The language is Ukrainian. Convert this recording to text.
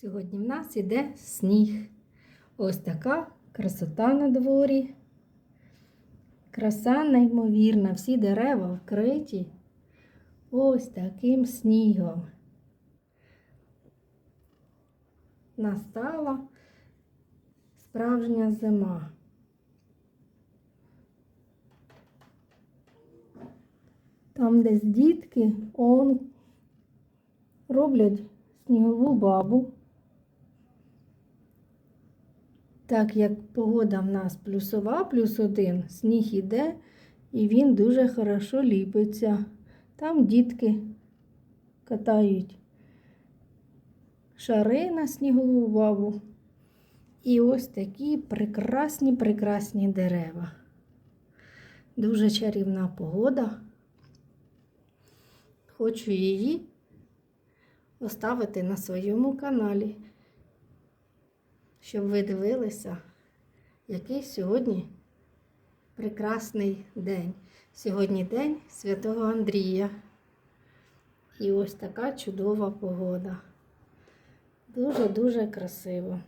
Сьогодні в нас іде сніг. Ось така красота на дворі. Краса неймовірна, всі дерева вкриті ось таким снігом. Настала справжня зима. Там десь дітки он роблять снігову бабу. Так як погода в нас плюсова, плюс один, сніг іде, і він дуже хорошо ліпиться. Там дітки катають шари на снігову бабу. І ось такі прекрасні, прекрасні дерева. Дуже чарівна погода. Хочу її оставити на своєму каналі, щоб ви дивилися, який сьогодні прекрасний день. Сьогодні день Святого Андрія. І ось така чудова погода. Дуже-дуже красиво.